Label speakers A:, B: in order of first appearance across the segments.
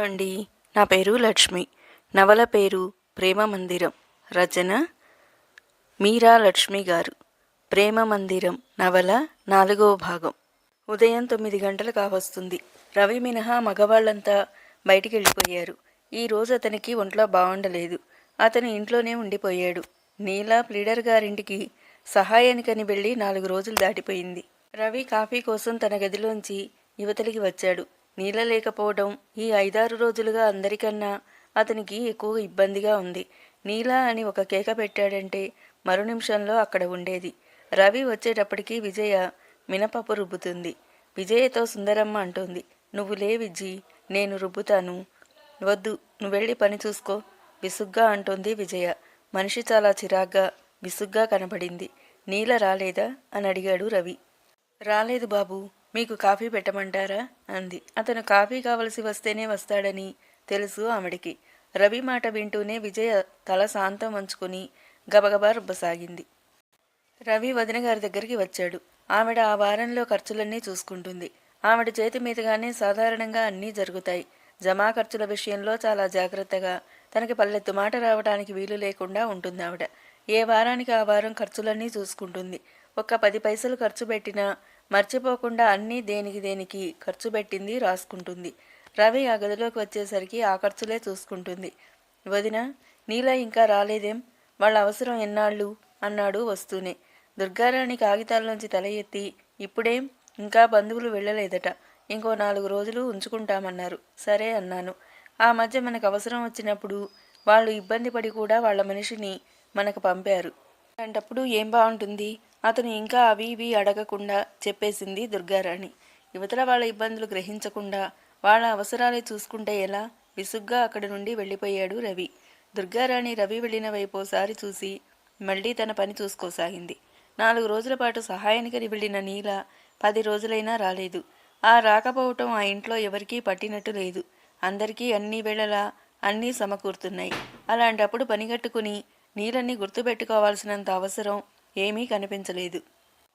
A: అండి. నా పేరు లక్ష్మి. నవల పేరు ప్రేమ మందిరం. రచన మీరా లక్ష్మి గారు. ప్రేమ మందిరం నవల నాలుగో భాగం. ఉదయం తొమ్మిది గంటలు కావస్తుంది రవి మినహా మగవాళ్ళంతా బయటికి వెళ్ళిపోయారు. ఈ రోజు అతనికి ఒంట్లో బాగుండలేదు. అతను ఇంట్లోనే ఉండిపోయాడు. నీలా ప్లీడర్ గారింటికి సహాయానికని వెళ్ళి నాలుగు రోజులు దాటిపోయింది. రవి కాఫీ కోసం తన గదిలోంచి యువతలికి వచ్చాడు. నీళ్ళ లేకపోవడం ఈ ఐదారు రోజులుగా అందరికన్నా అతనికి ఎక్కువ ఇబ్బందిగా ఉంది. నీలా అని ఒక కేక పెట్టాడంటే మరు నిమిషంలో అక్కడ ఉండేది. రవి వచ్చేటప్పటికి విజయ మినపప్పు రుబ్బుతుంది. విజయతో సుందరమ్మ అంటోంది నువ్వు లే విజ్జి నేను రుబ్బుతాను. వద్దు నువ్వు వెళ్ళి పని చూసుకో విసుగ్గా అంటోంది విజయ. మనిషి చాలా చిరాగ్గా విసుగ్గా కనబడింది. నీల రాలేదా? అని అడిగాడు రవి. రాలేదు బాబు మీకు కాఫీ పెట్టమంటారా? అంది. అతను కాఫీ కావలసి వస్తేనే వస్తాడని తెలుసు ఆమెడికి రవి మాట వింటూనే విజయ తల శాంతం వంచుకుని గబగబా రుబ్బసాగింది. రవి వదిన గారి దగ్గరికి వచ్చాడు. ఆవిడ ఆ వారంలో ఖర్చులన్నీ చూసుకుంటుంది. ఆవిడ చేతి మీదుగానే సాధారణంగా అన్నీ జరుగుతాయి. జమా ఖర్చుల విషయంలో చాలా జాగ్రత్తగా తనకి పల్లెత్తు మాట రావడానికి వీలు లేకుండా ఉంటుంది ఆవిడ ఏ వారానికి ఆ వారం ఖర్చులన్నీ చూసుకుంటుంది. ఒక్క పది పైసలు ఖర్చు పెట్టినా మర్చిపోకుండా అన్నీ దేనికి దేనికి ఖర్చు పెట్టింది రాసుకుంటుంది. రవి ఆ గదిలోకి వచ్చేసరికి ఆ ఖర్చులే చూసుకుంటుంది. వదిన నీలా ఇంకా రాలేదేం? వాళ్ళ అవసరం ఎన్నాళ్ళు? అన్నాడు వస్తూనే. దుర్గారాణి కాగితాల్లోంచి తల ఎత్తి ఇప్పుడేం? ఇంకా బంధువులు వెళ్ళలేదట. ఇంకో నాలుగు రోజులు ఉంచుకుంటామన్నారు. సరే అన్నాను. ఆ మధ్య మనకు అవసరం వచ్చినప్పుడు వాళ్ళు ఇబ్బంది పడి కూడా వాళ్ళ మనిషిని మనకు పంపారు. అలాంటప్పుడు ఏం బాగుంటుంది? అతను ఇంకా అవి ఇవి అడగకుండా చెప్పేసింది దుర్గారాణి. యువతల వాళ్ళ ఇబ్బందులు గ్రహించకుండా వాళ్ళ అవసరాలే చూసుకుంటే ఎలా? విసుగ్గా అక్కడి నుండి వెళ్ళిపోయాడు రవి. దుర్గారాణి రవి వెళ్ళిన వైపు ఓసారి చూసి మళ్ళీ తన పని చూసుకోసాగింది. నాలుగు రోజుల పాటు సహాయానికి వెళ్ళిన నీల పది రోజులైనా రాలేదు. ఆ రాకపోవటం ఆ ఇంట్లో ఎవరికీ పట్టినట్టు లేదు. అందరికీ అన్ని వేళలా అన్నీ సమకూరుతున్నాయి. అలాంటప్పుడు పనిగట్టుకుని నీళ్ళని గుర్తుపెట్టుకోవాల్సినంత అవసరం ఏమీ కనిపించలేదు.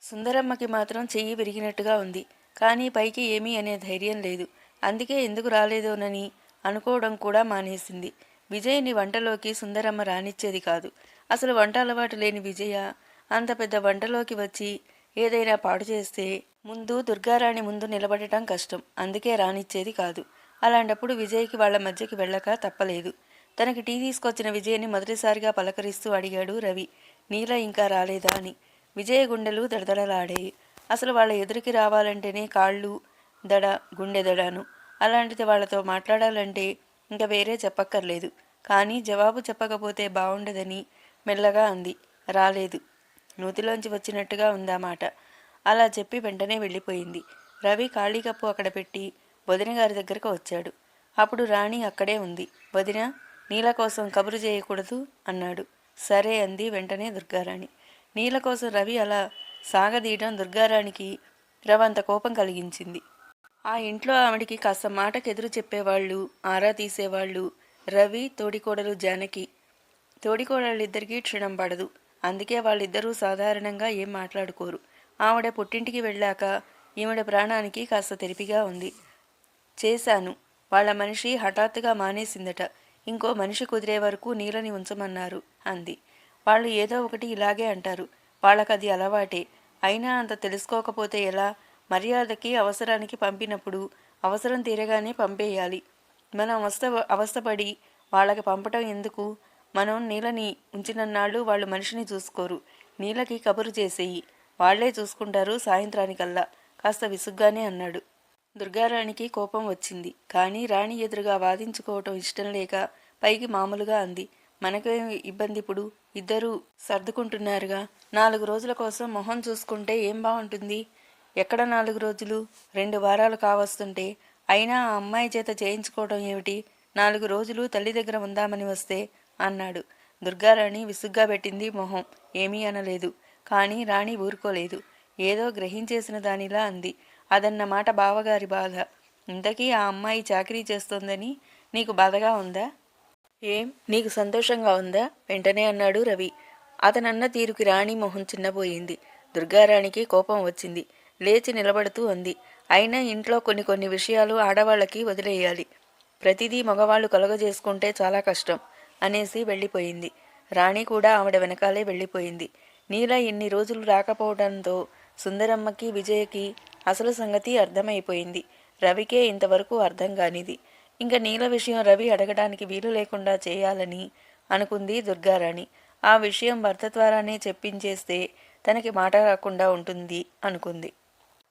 A: సుందరమ్మకి మాత్రం చెయ్యి విరిగినట్టుగా ఉంది. కానీ పైకి ఏమీ అనే ధైర్యం లేదు. అందుకే ఎందుకు రాలేదోనని అనుకోవడం కూడా మానేసింది. విజయ్ని వంటలోకి సుందరమ్మ రానిచ్చేది కాదు. అసలు వంట అలవాటు లేని విజయ అంత పెద్ద వంటలోకి వచ్చి ఏదైనా పాడు చేస్తే ముందు దుర్గారాణి ముందు నిలబడటం కష్టం. అందుకే రానిచ్చేది కాదు. అలాంటప్పుడు విజయ్కి వాళ్ళ మధ్యకి వెళ్ళక తప్పలేదు. తనకి టీ తీసుకొచ్చిన విజయ్ని మొదటిసారిగా పలకరిస్తూ అడిగాడు రవి. నీల ఇంకా రాలేదా అని. విజయ గుండెలు దడదడలాడాయి. అసలు వాళ్ళ ఎదురికి రావాలంటేనే కాళ్ళు దడ గుండె దడాను. అలాంటిది వాళ్ళతో మాట్లాడాలంటే ఇంకా వేరే చెప్పక్కర్లేదు. కానీ జవాబు చెప్పకపోతే బాగుండదని మెల్లగా అంది. రాలేదు. నూతిలోంచి వచ్చినట్టుగా ఉందామాట అలా చెప్పి వెంటనే వెళ్ళిపోయింది. రవి ఖాళీ కప్పు అక్కడ పెట్టి వదిన గారి దగ్గరకు వచ్చాడు. అప్పుడు రాణి అక్కడే ఉంది. వదిన నీల కోసం కబురు చేయకూడదు అన్నాడు. సరే అంది వెంటనే దుర్గారాణి. నీళ్ళ కోసం రవి అలా సాగదీయడం దుర్గారాణికి రవంత కోపం కలిగించింది. ఆ ఇంట్లో ఆవిడికి కాస్త మాటకు ఎదురు చెప్పేవాళ్ళు ఆరా తీసేవాళ్ళు రవి తోడికోడలు జానకి. తోడికోడళ్ళిద్దరికీ క్షణం పడదు. అందుకే వాళ్ళిద్దరూ సాధారణంగా ఏం మాట్లాడుకోరు. ఆవిడ పుట్టింటికి వెళ్ళాక ఈవిడ ప్రాణానికి కాస్త తెరిపిగా ఉంది. చేశాను. వాళ్ళ మనిషి హఠాత్తుగా మానేసిందట. ఇంకో మనిషి కుదిరే వరకు నీళ్ళని ఉంచమన్నారు. అంది. వాళ్ళు ఏదో ఒకటి ఇలాగే అంటారు. వాళ్ళకది అలవాటే. అయినా అంత తెలుసుకోకపోతే ఎలా? మర్యాదకి అవసరానికి పంపినప్పుడు అవసరం తీరగానే పంపేయాలి. మనం అవస్థ అవస్థపడి వాళ్ళకి పంపటం ఎందుకు? మనం నీళ్ళని ఉంచినన్నాళ్ళు వాళ్ళు మనిషిని చూసుకోరు. నీళ్ళకి కబురు చేసేయి. వాళ్ళే చూసుకుంటారు సాయంత్రానికల్లా. కాస్త విసుగ్గానే అన్నాడు. దుర్గారాణికి కోపం వచ్చింది. కానీ రాణి ఎదురుగా వాదించుకోవటం ఇష్టం లేక పైకి మామూలుగా అంది. మనకేం ఇబ్బంది ఇప్పుడు. ఇద్దరూ సర్దుకుంటున్నారుగా. నాలుగు రోజుల కోసం మొహం చూసుకుంటే ఏం బాగుంటుంది ఎక్కడ నాలుగు రోజులు? రెండు వారాలు కావస్తుంటే అయినా ఆ అమ్మాయి చేత చేయించుకోవడం ఏమిటి? నాలుగు రోజులు తల్లి దగ్గర ఉందామని వస్తే అన్నాడు. దుర్గారాణి విసుగ్గా పెట్టింది మొహం. ఏమీ అనలేదు. కానీ రాణి ఊరుకోలేదు. ఏదో గ్రహించేసిన దానిలా అంది. అదన్న మాట బావగారి బాధ. ఇంతకీ ఆ అమ్మాయి చాకరీ చేస్తోందని నీకు బాధగా ఉందా? ఏం? నీకు సంతోషంగా ఉందా? వెంటనే అన్నాడు రవి. అతనన్న తీరుకి రాణి మొహం చిన్నపోయింది దుర్గారాణికి కోపం వచ్చింది. లేచి నిలబడుతూ అంది. అయినా ఇంట్లో కొన్ని కొన్ని విషయాలు ఆడవాళ్ళకి వదిలేయాలి. ప్రతిదీ మగవాళ్ళు కలుగజేసుకుంటే చాలా కష్టం అనేసి వెళ్ళిపోయింది. రాణి కూడా ఆవిడ వెనకాలే వెళ్ళిపోయింది. నీల ఇన్ని రోజులు రాకపోవడంతో సుందరమ్మకి విజయకి అసలు సంగతి అర్థమైపోయింది. రవికే ఇంతవరకు అర్థం కానిది. ఇంకా నీల విషయం రవి అడగడానికి వీలు లేకుండా చేయాలని అనుకుంది దుర్గారాణి. ఆ విషయం భర్త ద్వారానే చెప్పించేస్తే తనకి మాట రాకుండా ఉంటుంది అనుకుంది.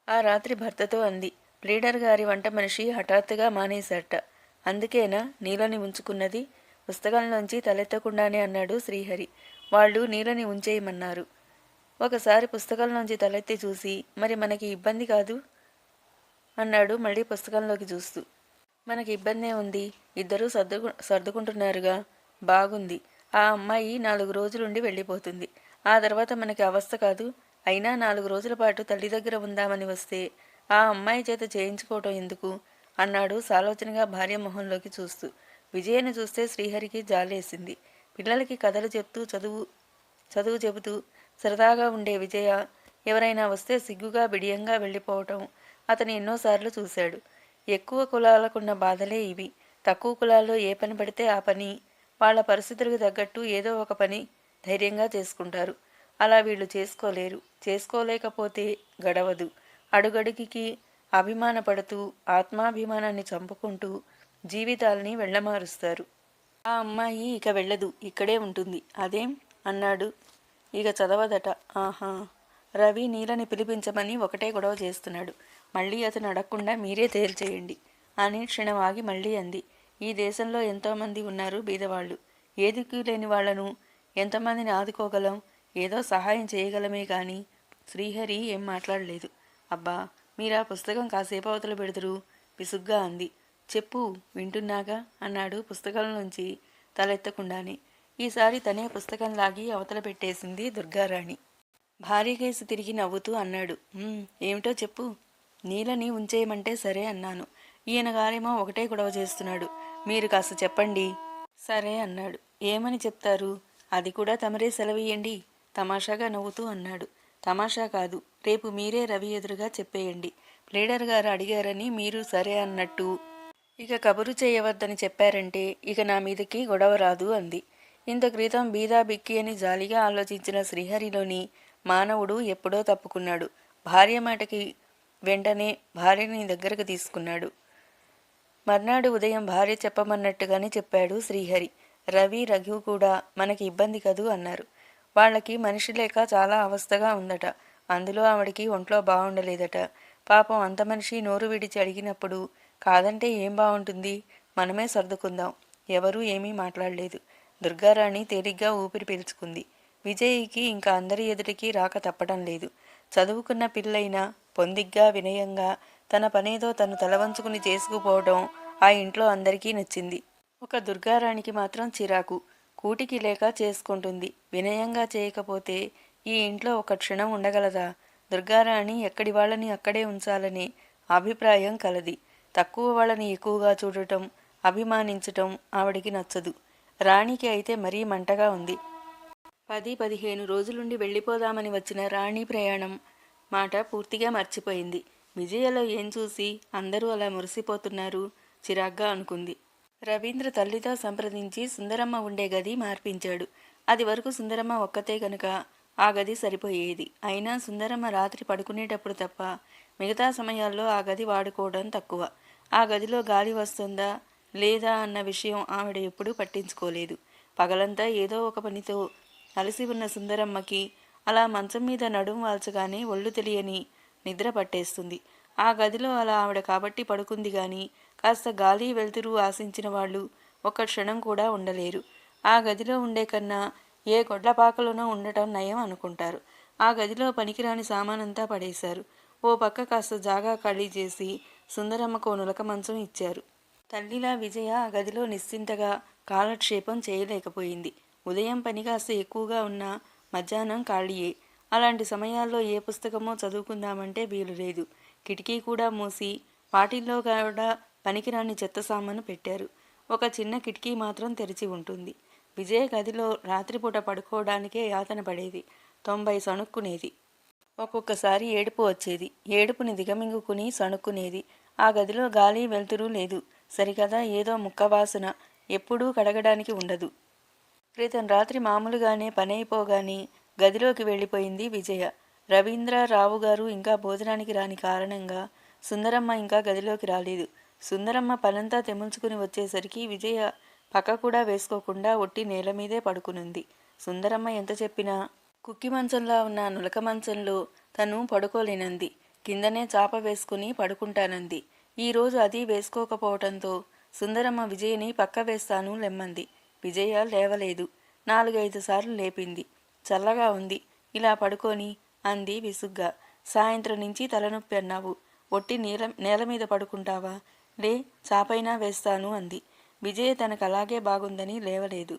A: ఆ రాత్రి భర్తతో అంది. లీడర్ గారి వంట మనిషి హఠాత్తుగా మానేశాట అందుకేనా నీలని ఉంచుకున్నది? పుస్తకంలోంచి తలెత్తకుండానే అన్నాడు శ్రీహరి. వాళ్ళు నీలని ఉంచేయమన్నారు. ఒకసారి పుస్తకంలోంచి తలెత్తి చూసి మరి మనకి ఇబ్బంది కాదు? అన్నాడు మళ్ళీ పుస్తకంలోకి చూస్తూ. మనకి ఇబ్బందే ఉంది. ఇద్దరూ సర్దుకు సర్దుకుంటున్నారుగా. బాగుంది. ఆ అమ్మాయి నాలుగు రోజులుండి వెళ్ళిపోతుంది. ఆ తర్వాత మనకి అవస్థ కాదు. అయినా నాలుగు రోజుల పాటు తల్లి దగ్గర ఉందామని వస్తే ఆ అమ్మాయి చేత చేయించుకోవటం ఎందుకు? అన్నాడు సాలోచనగా భార్య మొహంలోకి చూస్తూ. విజయను చూస్తే శ్రీహరికి జాలేసింది. పిల్లలకి కథలు చెప్తూ చదువు చదువు చెబుతూ సరదాగా ఉండే విజయ ఎవరైనా వస్తే సిగ్గుగా బిడియంగా వెళ్ళిపోవటం అతను ఎన్నోసార్లు చూశాడు. ఎక్కువ కులాలకున్న బాధలే ఇవి. తక్కువ కులాల్లో ఏ పని పడితే ఆ పని. వాళ్ళ పరిస్థితులకు తగ్గట్టు ఏదో ఒక పని ధైర్యంగా చేసుకుంటారు. అలా వీళ్ళు చేసుకోలేరు. చేసుకోలేకపోతే గడవదు. అడుగడుగుకి అభిమానపడుతూ ఆత్మాభిమానాన్ని చంపుకుంటూ జీవితాల్ని వెళ్ళమారుస్తారు. ఆ అమ్మాయి ఇక వెళ్ళదు. ఇక్కడే ఉంటుంది. అదేం? అన్నాడు. ఇక చదవదట. ఆహా. రవి నీలని పిలిపించమని ఒకటే గొడవ చేస్తున్నాడు. మళ్ళీ అతను అడగకుండా మీరే తేల్చేయండి అని క్షణం ఆగి మళ్ళీ అంది. ఈ దేశంలో ఎంతోమంది ఉన్నారు బీదవాళ్ళు. ఏ దిక్కు లేని వాళ్ళను ఎంతమందిని ఆదుకోగలం? ఏదో సహాయం చేయగలమే కానీ శ్రీహరి ఏం మాట్లాడలేదు. అబ్బా మీరా పుస్తకం కాసేపు అవతల పెడుతురు విసుగ్గా అంది. చెప్పు వింటున్నాగా? అన్నాడు పుస్తకం నుంచి తలెత్తకుండానే. ఈసారి తనే పుస్తకం లాగి అవతల పెట్టేసింది దుర్గారాణి. భారీ కేసు తిరిగి నవ్వుతూ అన్నాడు. ఏమిటో చెప్పు. నీలని ఉంచేయమంటే సరే అన్నాను. ఈయన గారేమో ఒకటే గొడవ చేస్తున్నాడు. మీరు కాస్త చెప్పండి. సరే అన్నాడు. ఏమని చెప్తారు? అది కూడా తమరే సెలవియండి. తమాషాగా నవ్వుతూ అన్నాడు. తమాషా కాదు. రేపు మీరే రవి ఎదురుగా చెప్పేయండి. లీడర్ గారు అడిగారని మీరు సరే అన్నట్టు. ఇక కబురు చేయవద్దని చెప్పారంటే ఇక నా మీదకి గొడవ రాదు అంది. ఇంత క్రితం బీదా బిక్కి అని జాలిగా ఆలోచించిన శ్రీహరిలోని మానవుడు ఎప్పుడో తప్పుకున్నాడు. భార్య మాటకి వెంటనే భార్యని దగ్గరకు తీసుకున్నాడు. మర్నాడు ఉదయం భార్య చెప్పమన్నట్టుగానే చెప్పాడు శ్రీహరి. రవి రఘు కూడా మనకి ఇబ్బంది కదూ అన్నారు. వాళ్ళకి మనిషి లేక చాలా అవస్థగా ఉందట. అందులో ఆవిడకి ఒంట్లో బాగుండలేదట. పాపం అంత మనిషి నోరు విడిచి అడిగినప్పుడు కాదంటే ఏం బాగుంటుంది? మనమే సర్దుకుందాం. ఎవరూ ఏమీ మాట్లాడలేదు. దుర్గారాణి తేలిగ్గా ఊపిరి పీల్చుకుంది. విజయ్కి ఇంకా అందరి ఎదుటికి రాక తప్పడం లేదు. చదువుకున్న పిల్లైనా పొందిగ్గా వినయంగా తన పనేదో తను తలవంచుకుని చేసుకుపోవడం ఆ ఇంట్లో అందరికీ నచ్చింది. ఒక దుర్గారాణికి మాత్రం చిరాకు. కూటికి లేక చేసుకుంటుంది. వినయంగా చేయకపోతే ఈ ఇంట్లో ఒక క్షణం ఉండగలదా? దుర్గారాణి ఎక్కడి వాళ్ళని అక్కడే ఉంచాలని అభిప్రాయం కలది. తక్కువ వాళ్ళని ఎక్కువగా చూడటం అభిమానించటం ఆవిడికి నచ్చదు. రాణికి అయితే మరీ మంటగా ఉంది. పది పదిహేను రోజులుండి వెళ్ళిపోదామని వచ్చిన రాణి ప్రయాణం మాట పూర్తిగా మర్చిపోయింది. విజయలో ఏం చూసి అందరూ అలా మురిసిపోతున్నారు? చిరాగ్గా అనుకుంది. రవీంద్ర తల్లితో సంప్రదించి సుందరమ్మ ఉండే గది మార్పించాడు. అది వరకు సుందరమ్మ ఒక్కతే గనుక ఆ గది సరిపోయేది. అయినా సుందరమ్మ రాత్రి పడుకునేటప్పుడు తప్ప మిగతా సమయాల్లో ఆ గది వాడుకోవడం తక్కువ. ఆ గదిలో గాలి వస్తుందా లేదా అన్న విషయం ఆవిడ ఎప్పుడూ పట్టించుకోలేదు. పగలంతా ఏదో ఒక పనితో అలసి ఉన్న సుందరమ్మకి అలా మంచం మీద నడుం వాల్చగానే ఒళ్ళు తెలియని నిద్ర పట్టేస్తుంది. ఆ గదిలో అలా ఆవిడ కాబట్టి పడుకుంది గాని కాస్త గాలి వెలుతురు ఆశించిన వాళ్ళు ఒక్క క్షణం కూడా ఉండలేరు. ఆ గదిలో ఉండే కన్నా ఏ గొడ్లపాకలోనో ఉండటం నయం అనుకుంటారు. ఆ గదిలో పనికిరాని సామానంతా పడేశారు. ఓ పక్క కాస్త జాగా ఖాళీ చేసి సుందరమ్మకు నులక మంచం ఇచ్చారు. తల్లిలా విజయ ఆ గదిలో నిశ్చింతగా కాలక్షేపం చేయలేకపోయింది. ఉదయం పని కాస్త ఎక్కువగా ఉన్న మధ్యాహ్నం ఖాళీయే. అలాంటి సమయాల్లో ఏ పుస్తకమో చదువుకుందామంటే వీలు లేదు. కిటికీ కూడా మూసి వాటిల్లో కూడా పనికిరాని చెత్త సామాను పెట్టారు. ఒక చిన్న కిటికీ మాత్రం తెరిచి ఉంటుంది. విజయ గదిలో రాత్రిపూట పడుకోవడానికే యాతన పడేది. తొంభై సణుక్కునేది. ఒక్కొక్కసారి ఏడుపు వచ్చేది. ఏడుపుని దిగమింగుకుని సణుక్కునేది. ఆ గదిలో గాలి వెలుతురు లేదు. సరికదా ఏదో ముక్కవాసన ఎప్పుడూ కడగడానికి ఉండదు. క్రితం రాత్రి మామూలుగానే పనైపోగానే గదిలోకి వెళ్ళిపోయింది విజయ. రవీంద్ర రావు గారు ఇంకా భోజనానికి రాని కారణంగా సుందరమ్మ ఇంకా గదిలోకి రాలేదు. సుందరమ్మ పనంతా తెముల్చుకుని వచ్చేసరికి విజయ పక్క కూడా వేసుకోకుండా ఒట్టి నేల మీదే పడుకునుంది. సుందరమ్మ ఎంత చెప్పినా కుక్కి మంచంలా ఉన్న నులక మంచంలో తను పడుకోలేనంది. కిందనే చాప వేసుకుని పడుకుంటానంది. ఈరోజు అది వేసుకోకపోవటంతో సుందరమ్మ విజయని పక్క వేస్తాను లెమ్మంది. విజయ లేవలేదు. నాలుగైదు సార్లు లేపింది. చల్లగా ఉంది. ఇలా పడుకొని అంది విసుగ్గా. సాయంత్రం నుంచి తలనొప్పి అన్నావు. ఒట్టి నేల నేల మీద పడుకుంటావా? లే చాపైనా వేస్తాను అంది. విజయ తనకు అలాగే బాగుందని లేవలేదు.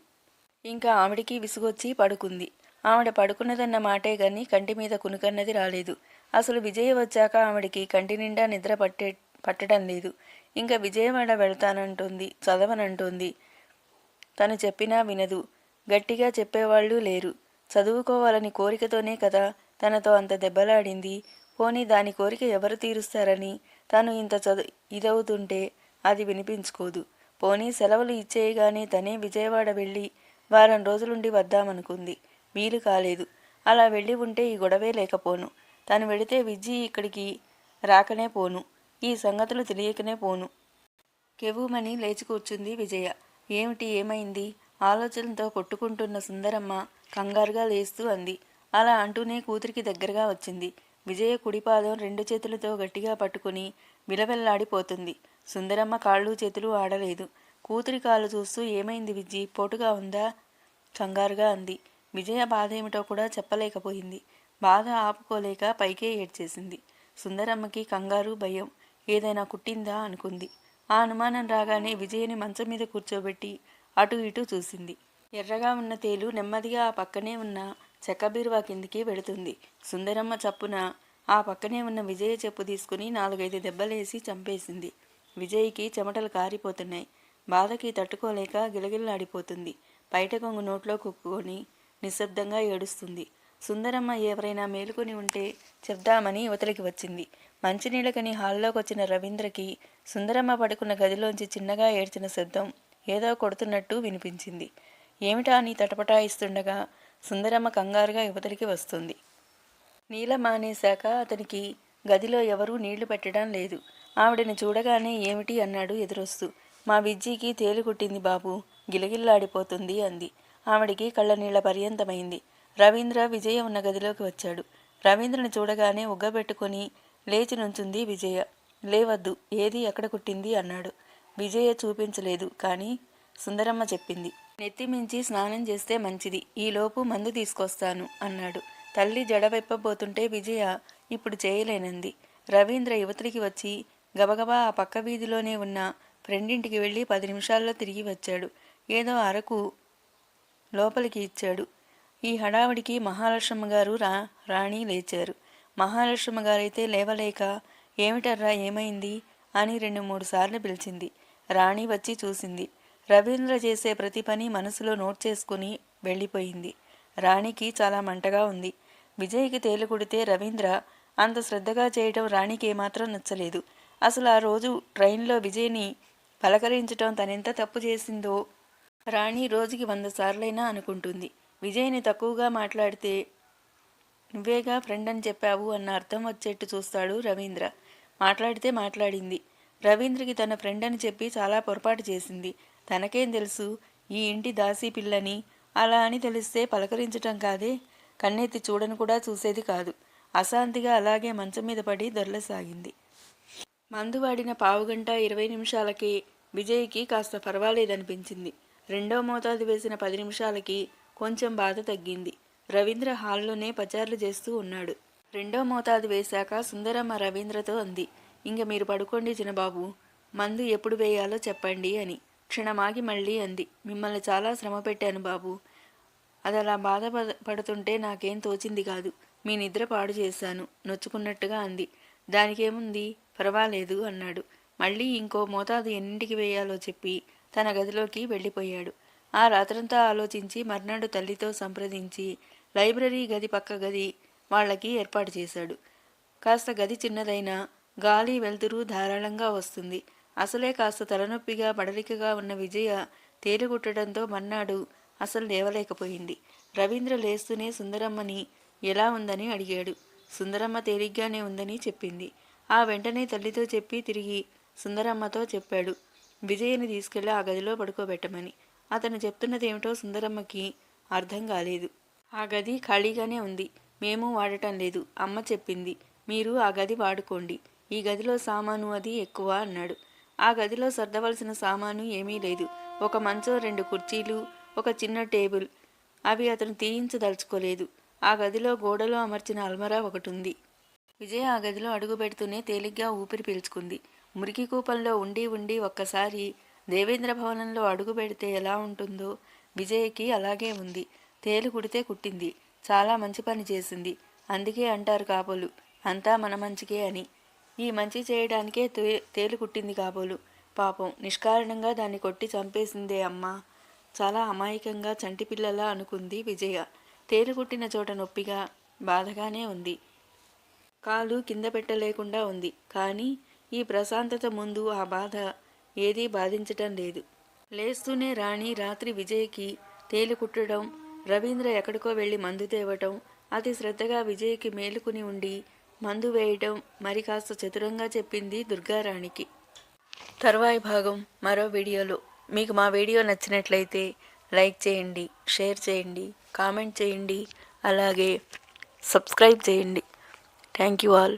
A: ఇంకా ఆవిడికి విసుగొచ్చి పడుకుంది. ఆవిడ పడుకున్నదన్న మాటే గాని కంటి మీద కునుకన్నది రాలేదు. అసలు విజయ వచ్చాక ఆవిడికి కంటి నిండా నిద్ర పట్టే పట్టడం లేదు. ఇంకా విజయవాడ వెళ్తానంటుంది చదవనంటుంది. తను చెప్పినా వినదు. గట్టిగా చెప్పేవాళ్ళు లేరు. చదువుకోవాలని కోరికతోనే కదా తనతో అంత దెబ్బలాడింది. పోనీ దాని కోరిక ఎవరు తీరుస్తారని తను ఇంత చదువు ఇదవుతుంటే అది వినిపించుకోదు. పోనీ సెలవులు ఇచ్చేయగానే తనే విజయవాడ వెళ్ళి వారం రోజులుండి వద్దామనుకుంది. వీలు కాలేదు. అలా వెళ్ళి ఉంటే ఈ గొడవే లేకపోను. తను వెళితే విజ్జి ఇక్కడికి రాకనే పోను. ఈ సంగతులు తెలియకనే పోను. కెవ్వుమని లేచి కూర్చుంది విజయ. ఏమిటి ఏమైంది? ఆలోచనతో కొట్టుకుంటున్న సుందరమ్మ కంగారుగా లేస్తూ అంది. అలా అంటూనే కూతురికి దగ్గరగా వచ్చింది. విజయ కుడిపాదం రెండు చేతులతో గట్టిగా పట్టుకుని విలవెల్లాడిపోతుంది. సుందరమ్మ కాళ్ళు చేతులు ఆడలేదు. కూతురి కాళ్ళు చూస్తూ ఏమైంది విజ్జి పోటుగా ఉందా? కంగారుగా అంది. విజయ బాధ ఏమిటో కూడా చెప్పలేకపోయింది. బాధ ఆపుకోలేక పైకే ఏడ్చేసింది. సుందరమ్మకి కంగారు భయం ఏదైనా కుట్టిందా అనుకుంది. ఆ అనుమానం రాగానే విజయని మంచం మీద కూర్చోబెట్టి అటు ఇటు చూసింది. ఎర్రగా ఉన్న తేలు నెమ్మదిగా ఆ పక్కనే ఉన్న చెక్క బీరువా కిందికి వెళుతుంది. సుందరమ్మ చప్పున ఆ పక్కనే ఉన్న విజయ చెప్పు తీసుకుని నాలుగైదు దెబ్బలేసి చంపేసింది. విజయ్కి చెమటలు కారిపోతున్నాయి. బాధకి తట్టుకోలేక గిలగిల్లాడిపోతుంది. బయట కొంగు నోట్లో కుక్కుని నిశ్శబ్దంగా ఏడుస్తుంది. సుందరమ్మ ఎవరైనా మేలుకొని ఉంటే చెప్దామని యువతలికి వచ్చింది. మంచినీళ్ళకని హాల్లోకి వచ్చిన రవీంద్రకి సుందరమ్మ పడుకున్న గదిలోంచి చిన్నగా ఏడ్చిన శబ్దం ఏదో కొడుతున్నట్టు వినిపించింది. ఏమిటా అని తటపటాయిస్తుండగా? సుందరమ్మ కంగారుగా యువతలికి వస్తుంది. నీల మానేశాక అతనికి గదిలో ఎవరూ నీళ్ళు పెట్టడం లేదు. ఆవిడని చూడగానే ఏమిటి అన్నాడు ఎదురొస్తూ. మా విజ్జికి తేలు కుట్టింది బాబు గిలగిల్లాడిపోతుంది అంది. ఆవిడికి కళ్ళ నీళ్ళ పర్యంతమైంది. రవీంద్ర విజయ ఉన్న గదిలోకి వచ్చాడు. రవీంద్రని చూడగానే ఉగ్గబెట్టుకుని లేచి నుంచుంది విజయ. లేవద్దు ఏది ఎక్కడ కుట్టింది? అన్నాడు. విజయ చూపించలేదు కానీ సుందరమ్మ చెప్పింది. నెత్తిమించి స్నానం చేస్తే మంచిది. ఈలోపు మందు తీసుకొస్తాను అన్నాడు. తల్లి జడ వెప్పబోతుంటే విజయ ఇప్పుడు చేయలేనంది. రవీంద్ర యువతికి వచ్చి గబగబా ఆ పక్క వీధిలోనే ఉన్న ఫ్రెండింటికి వెళ్ళి పది నిమిషాల్లో తిరిగి వచ్చాడు. ఏదో అరకు లోపలికి ఇచ్చాడు. ఈ హడావిడికి మహాలక్ష్మి గారు రా రాణి లేచారు. మహాలక్ష్మి గారైతే లేవలేక ఏమిటర్రా ఏమైంది? అని రెండు మూడు సార్లు పిలిచింది. రాణి వచ్చి చూసింది. రవీంద్ర చేసే ప్రతి పని మనసులో నోట్ చేసుకుని వెళ్ళిపోయింది. రాణికి చాలా మంటగా ఉంది. విజయ్కి తేలుకుడితే రవీంద్ర అంత శ్రద్ధగా చేయటం రాణికి ఏమాత్రం నచ్చలేదు. అసలు ఆ రోజు ట్రైన్లో విజయ్ని పలకరించటం తనెంత తప్పు చేసిందో రాణి రోజుకి వంద సార్లైనా అనుకుంటుంది. విజయ్ని తక్కువగా మాట్లాడితే నువ్వేగా ఫ్రెండ్ అని చెప్పావు అన్న అర్థం వచ్చేట్టు చూస్తాడు రవీంద్ర. మాట్లాడితే మాట్లాడింది. రవీంద్రకి తన ఫ్రెండ్ అని చెప్పి చాలా పొరపాటు చేసింది. తనకేం తెలుసు? ఈ ఇంటి దాసీ పిల్లని అలా అని తెలిస్తే పలకరించటం కాదే? కన్నెత్తి చూడను కూడా చూసేది కాదు. అశాంతిగా అలాగే మంచం మీద పడి దొరలసాగింది. మందు వాడిన పావుగంట ఇరవై నిమిషాలకి విజయ్కి కాస్త పర్వాలేదనిపించింది. రెండో మోతాదు వేసిన పది నిమిషాలకి కొంచెం బాధ తగ్గింది. రవీంద్ర హాల్లోనే పచార్లు చేస్తూ ఉన్నాడు. రెండో మోతాదు వేశాక సుందరమ్మ రవీంద్రతో అంది ఇంక మీరు పడుకోండి చిన్నబాబు మందు ఎప్పుడు వేయాలో చెప్పండి అని. క్షణమాగి మళ్ళీ అంది మిమ్మల్ని చాలా శ్రమ పెట్టాను బాబు. అది అలా బాధ పడుతుంటే నాకేం తోచింది కాదు. మీ నిద్ర పాడు చేశాను నొచ్చుకున్నట్టుగా అంది. దానికేముంది? పర్వాలేదు అన్నాడు. మళ్ళీ ఇంకో మోతాదు ఎన్నింటికి వేయాలో చెప్పి తన గదిలోకి వెళ్ళిపోయాడు. ఆ రాత్రంతా ఆలోచించి మర్నాడు తల్లితో సంప్రదించి లైబ్రరీ గది పక్క గది వాళ్ళకి ఏర్పాటు చేశాడు. కాస్త గది చిన్నదైనా గాలి వెలుతురు ధారాళంగా వస్తుంది. అసలే కాస్త తలనొప్పిగా బడలికగా ఉన్న విజయ తేలుగుట్టడంతో మన్నాడు అసలు లేవలేకపోయింది. రవీంద్ర లేస్తూనే సుందరమ్మని ఎలా ఉందని అడిగాడు. సుందరమ్మ తేలిగ్గానే ఉందని చెప్పింది. ఆ వెంటనే తల్లితో చెప్పి తిరిగి సుందరమ్మతో చెప్పాడు. విజయని తీసుకెళ్ళి ఆ గదిలో పడుకోబెట్టమని. అతను చెప్తున్నదేమిటో సుందరమ్మకి అర్థం కాలేదు. ఆ గది ఖాళీగానే ఉంది. మేము వాడటం లేదు. అమ్మ చెప్పింది. మీరు ఆ గది వాడుకోండి. ఈ గదిలో సామాను అది ఎక్కువ అన్నాడు. ఆ గదిలో సర్దవలసిన సామాను ఏమీ లేదు. ఒక మంచం రెండు కుర్చీలు ఒక చిన్న టేబుల్. అవి అతను తీయించదలుచుకోలేదు. ఆ గదిలో గోడలో అమర్చిన అల్మరా ఒకటి ఉంది విజయ ఆ గదిలో అడుగు పెడుతూనే తేలిగ్గా ఊపిరి పీల్చుకుంది. మురికి కూపంలో ఉండి ఉండి ఒక్కసారి దేవేంద్ర భవనంలో అడుగు పెడితే ఎలా ఉంటుందో విజయ్కి అలాగే ఉంది. తేలు కుడితే కుట్టింది. చాలా మంచి పని చేసింది. అందుకే అంటారు కాబోలు అంతా మన మంచికే అని. ఈ మంచి చేయడానికే తే తేలు కుట్టింది కాబోలు. పాపం నిష్కారణంగా దాన్ని కొట్టి చంపేసిందే అమ్మా. చాలా అమాయకంగా చంటి పిల్లలా అనుకుంది విజయ. తేలు కుట్టిన చోట నొప్పిగా బాధగానే ఉంది. కాలు కింద పెట్టలేకుండా ఉంది. కానీ ఈ ప్రశాంతత ముందు ఆ బాధ ఏదీ బాధించటం లేదు. లేస్తూనే రాణి రాత్రి విజయ్కి తేలు కుట్టడం రవీంద్ర ఎక్కడికో వెళ్ళి మందు తేవటం అతి శ్రద్ధగా విజయ్కి మేలుకుని ఉండి మందు వేయటం మరి కాస్త చతురంగా చెప్పింది దుర్గారాణికి. తర్వాయి భాగం మరో వీడియోలో. మీకు మా వీడియో నచ్చినట్లయితే లైక్ చేయండి షేర్ చేయండి కామెంట్ చేయండి అలాగే సబ్స్క్రైబ్ చేయండి. Thank you all.